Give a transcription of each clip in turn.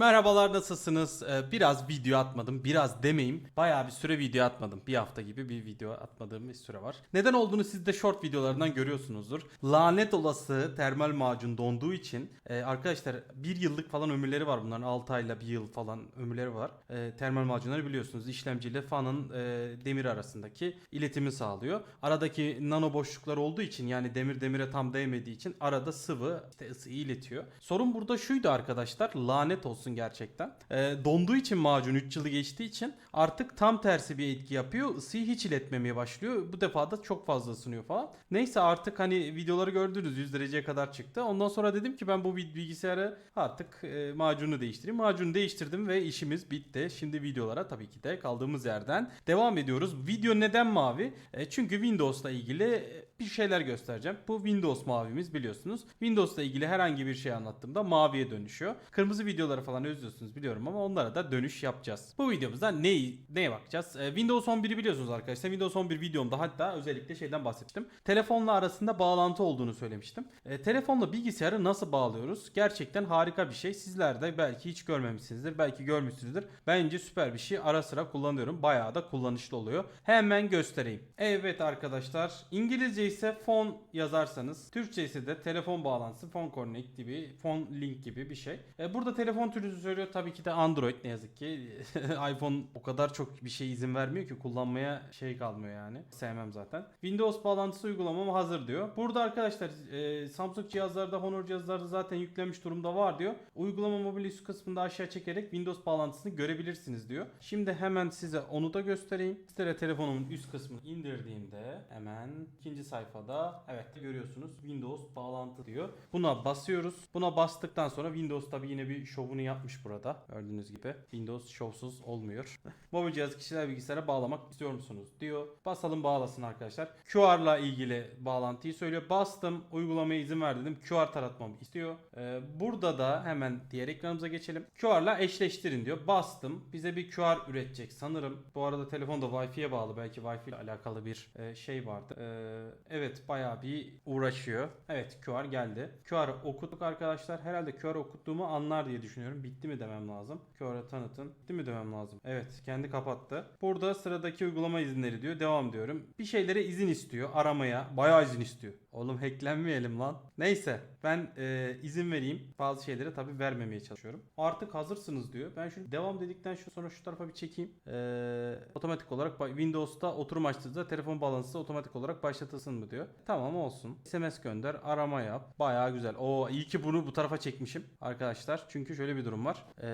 Merhabalar nasılsınız? Ee, biraz video atmadım. Biraz demeyeyim. Bayağı bir süre video atmadım. Bir hafta gibi bir video atmadığım bir süre var. Neden olduğunu siz de short videolarından görüyorsunuzdur. Lanet olası termal macun donduğu için e, arkadaşlar bir yıllık falan ömürleri var bunların. 6 ayla bir yıl falan ömürleri var. E, termal macunları biliyorsunuz işlemciyle fanın e, demir arasındaki iletimi sağlıyor. Aradaki nano boşluklar olduğu için yani demir demire tam değmediği için arada sıvı işte ısıyı iletiyor. Sorun burada şuydu arkadaşlar. Lanet olsun gerçekten. Ee, donduğu için macun 3 yılı geçtiği için artık tam tersi bir etki yapıyor. Isıyı hiç iletmemeye başlıyor. Bu defa da çok fazla ısınıyor falan. Neyse artık hani videoları gördünüz 100 dereceye kadar çıktı. Ondan sonra dedim ki ben bu bil- bilgisayarı artık e, macunu değiştireyim. Macunu değiştirdim ve işimiz bitti. Şimdi videolara tabii ki de kaldığımız yerden devam ediyoruz. Video neden mavi? E, çünkü Windows'la ilgili e, bir şeyler göstereceğim. Bu Windows mavimiz biliyorsunuz. Windows'la ilgili herhangi bir şey anlattığımda maviye dönüşüyor. Kırmızı videoları falan özlüyorsunuz biliyorum ama onlara da dönüş yapacağız. Bu videomuzda neyi, neye bakacağız? Ee, Windows 11'i biliyorsunuz arkadaşlar. Windows 11 videomda hatta özellikle şeyden bahsettim. Telefonla arasında bağlantı olduğunu söylemiştim. Ee, telefonla bilgisayarı nasıl bağlıyoruz? Gerçekten harika bir şey. Sizler de belki hiç görmemişsinizdir. Belki görmüşsünüzdür. Bence süper bir şey. Ara sıra kullanıyorum. Bayağı da kullanışlı oluyor. Hemen göstereyim. Evet arkadaşlar. İngilizce ise phone yazarsanız. Türkçe ise de telefon bağlantısı, phone connect gibi, phone link gibi bir şey. E, burada telefon türünü söylüyor. Tabii ki de Android ne yazık ki. iPhone o kadar çok bir şey izin vermiyor ki kullanmaya şey kalmıyor yani. Sevmem zaten. Windows bağlantısı uygulamam hazır diyor. Burada arkadaşlar e, Samsung cihazlarda, Honor cihazlarda zaten yüklenmiş durumda var diyor. Uygulama mobil üst kısmında aşağı çekerek Windows bağlantısını görebilirsiniz diyor. Şimdi hemen size onu da göstereyim. Sizlere telefonumun üst kısmını indirdiğimde hemen ikinci sayfada evet görüyorsunuz Windows bağlantı diyor. Buna basıyoruz. Buna bastıktan sonra Windows tabi yine bir şovunu yapmış burada. Gördüğünüz gibi Windows şovsuz olmuyor. Mobil cihaz kişisel bilgisayara bağlamak istiyor musunuz diyor. Basalım bağlasın arkadaşlar. QR'la ilgili bağlantıyı söylüyor. Bastım uygulamaya izin ver dedim. QR taratmamı istiyor. Ee, burada da hemen diğer ekranımıza geçelim. QR'la eşleştirin diyor. Bastım. Bize bir QR üretecek sanırım. Bu arada telefon da Wi-Fi'ye bağlı. Belki Wi-Fi ile alakalı bir e, şey vardı. Ee, evet bayağı bir uğraşıyor. Evet QR geldi. QR'ı okuttuk arkadaşlar. Herhalde QR okuttuğumu anlar diye düşünüyorum. Bitti mi demem lazım. QR'ı tanıtın. Bitti mi demem lazım. Evet kendi kapattı. Burada sıradaki uygulama izinleri diyor. Devam diyorum. Bir şeylere izin istiyor. Aramaya. Bayağı izin istiyor. Oğlum hacklenmeyelim lan. Neyse ben e, izin vereyim. Bazı şeylere tabii vermemeye çalışıyorum. Artık hazırsınız diyor. Ben şu devam dedikten sonra şu tarafa bir çekeyim. E, otomatik olarak Windows'ta oturum açtığınızda telefon bağlantısı otomatik olarak başlatılsın mı diyor. Tamam olsun. SMS gönder, arama yap. Bayağı güzel. Oo iyi ki bunu bu tarafa çekmişim arkadaşlar. Çünkü şöyle bir durum var. E,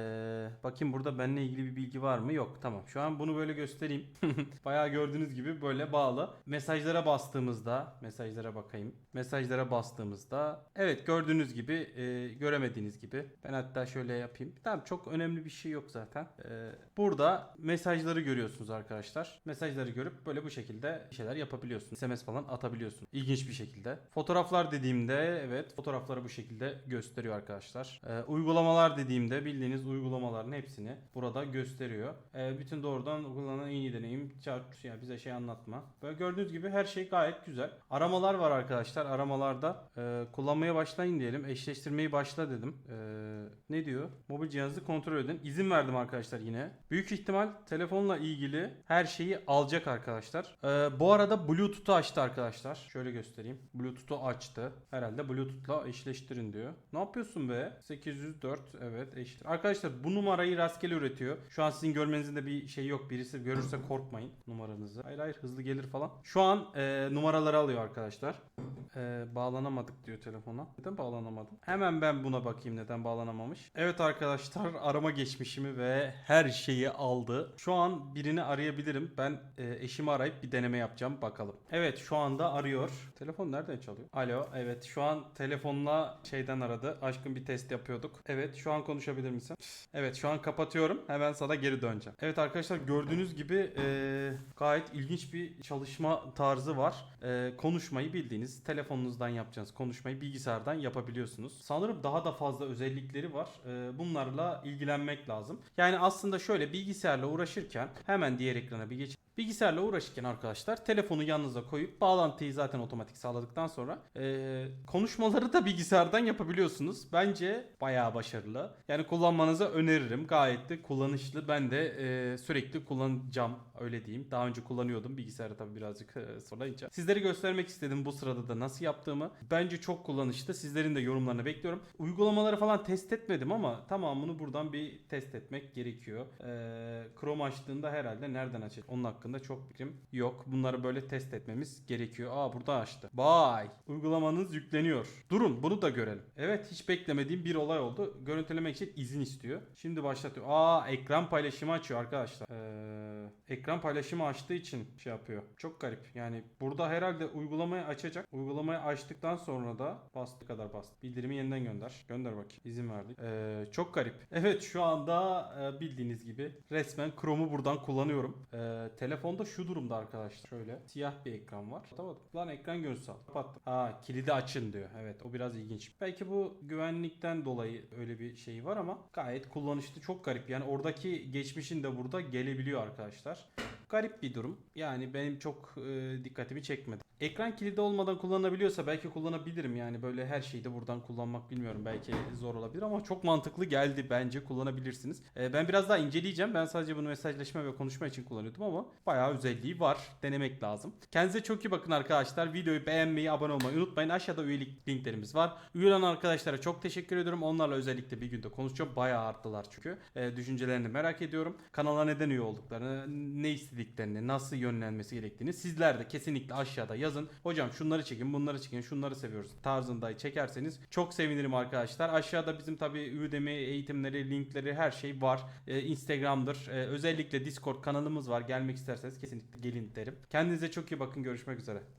bakayım burada benimle ilgili bir bilgi var mı? Yok. Tamam. Şu an bunu böyle göstereyim. Bayağı gördüğünüz gibi böyle bağlı. Mesajlara bastığımızda mesajlara bakayım. Mesajlara bastığımızda evet gördüğünüz gibi e, göremediğiniz gibi ben hatta şöyle yapayım. Tamam çok önemli bir şey yok zaten. E, burada mesajları görüyorsunuz arkadaşlar. Mesajları görüp böyle bu şekilde şeyler yapabiliyorsunuz. SMS falan atabiliyorsunuz. İlginç bir şekilde. Fotoğraflar dediğimde evet fotoğrafları bu şekilde gösteriyor arkadaşlar. E, uygulamalar dediğimde bildiğiniz uygulamaların hepsini burada gösteriyor. E, bütün doğrudan uygulanan en iyi deneyim. Çarp, yani bize şey anlatma. Böyle gördüğünüz gibi her şey gayet güzel. Aramalar var arkadaşlar. Aramalarda e, kullanmaya başlayın diyelim. Eşleştirmeyi başla dedim. E, ne diyor? Mobil cihazı kontrol edin. İzin verdim arkadaşlar yine. Büyük ihtimal telefonla ilgili her şeyi alacak arkadaşlar. E, bu arada Bluetooth'u açtı arkadaşlar. Şöyle göstereyim. Bluetooth'u açtı. Herhalde Bluetooth'la eşleştirin diyor. Ne yapıyorsun be? 804 evet eşittir. Arkadaşlar bu numarayı rastgele üretiyor. Şu an sizin görmenizin de bir şey yok. Birisi görürse korkmayın numaranızı. Hayır hayır hızlı gelir falan. Şu an e, numaraları alıyor arkadaşlar. E, bağlanamadık diyor telefona. Neden bağlanamadım? Hemen ben buna bakayım neden bağlanamamış. Evet arkadaşlar arama geçmişimi ve her şeyi aldı. Şu an birini arayabilirim. Ben e, eşimi arayıp bir deneme yapacağım bakalım. Evet şu anda arıyor. Telefon nereden çalıyor? Alo evet şu an telefonla şeyden aradı. Aşkın bir test yapıyorduk. Evet şu an konuşabilir misin? Evet şu an kapatıyorum. Hemen sana geri döneceğim. Evet arkadaşlar gördüğünüz gibi e, gayet ilginç bir çalışma tarzı var. E, konuşmayı bildiğiniz telefonunuzdan yapacağınız konuşmayı bilgisayardan yapabiliyorsunuz. Sanırım daha da fazla özellikleri var. Ee, bunlarla ilgilenmek lazım. Yani aslında şöyle bilgisayarla uğraşırken hemen diğer ekrana bir geç. Bilgisayarla uğraşırken arkadaşlar telefonu yanınıza koyup bağlantıyı zaten otomatik sağladıktan sonra ee, konuşmaları da bilgisayardan yapabiliyorsunuz. Bence bayağı başarılı. Yani kullanmanızı öneririm. Gayet de kullanışlı. Ben de ee, sürekli kullanacağım öyle diyeyim. Daha önce kullanıyordum bilgisayarı tabii birazcık ee, zorlayınca. Sizlere göstermek istedim bu sırada da nasıl yaptığımı. Bence çok kullanışlı. Sizlerin de yorumlarını bekliyorum. Uygulamaları falan test etmedim ama tamamını buradan bir test etmek gerekiyor. Ee, Chrome açtığında herhalde nereden açacak? Onun hakkında çok fikrim yok. Bunları böyle test etmemiz gerekiyor. Aa burada açtı. Bay. Uygulamanız yükleniyor. Durun bunu da görelim. Evet hiç beklemediğim bir olay oldu. Görüntülemek için izin istiyor. Şimdi başlatıyor. Aa ekran paylaşımı açıyor arkadaşlar. Ee, ekran paylaşımı açtığı için şey yapıyor. Çok garip. Yani burada herhalde uygulamayı açacak. Uygulamayı açtıktan sonra da bastı kadar bastı. Bildirimi yeniden gönder. Gönder bakayım. İzin verdik. Ee, çok garip. Evet şu anda e, bildiğiniz gibi resmen Chrome'u buradan kullanıyorum. Ee, telefonda şu durumda arkadaşlar. Şöyle siyah bir ekran var. Kapatamadım. Lan ekran görüntüsü al. Kapattım. Ha kilidi açın diyor. Evet o biraz ilginç. Belki bu güvenlikten dolayı öyle bir şey var ama gayet kullanışlı. Çok garip. Yani oradaki geçmişin de burada gelebiliyor arkadaşlar. Garip bir durum. Yani benim çok e, dikkatimi çekmedi. Ekran kilidi olmadan kullanabiliyorsa belki kullanabilirim. Yani böyle her şeyi de buradan kullanmak bilmiyorum. Belki zor olabilir ama çok mantıklı geldi bence kullanabilirsiniz. E, ben biraz daha inceleyeceğim. Ben sadece bunu mesajlaşma ve konuşma için kullanıyordum ama bayağı özelliği var. Denemek lazım. Kendinize çok iyi bakın arkadaşlar. Videoyu beğenmeyi, abone olmayı unutmayın. Aşağıda üyelik linklerimiz var. Üye olan arkadaşlara çok teşekkür ediyorum. Onlarla özellikle bir günde konuşacağım. Bayağı arttılar çünkü. E, düşüncelerini merak ediyorum. Kanala neden üye olduklarını, ne istediklerini, nasıl yönlenmesi gerektiğini sizler de kesinlikle aşağıda yazın. Hocam şunları çekin, bunları çekin, şunları seviyoruz tarzında çekerseniz çok sevinirim arkadaşlar. Aşağıda bizim tabi Udemy eğitimleri, linkleri her şey var. E, Instagram'dır. E, özellikle Discord kanalımız var. Gelmek isterseniz kesinlikle gelin derim. Kendinize çok iyi bakın. Görüşmek üzere.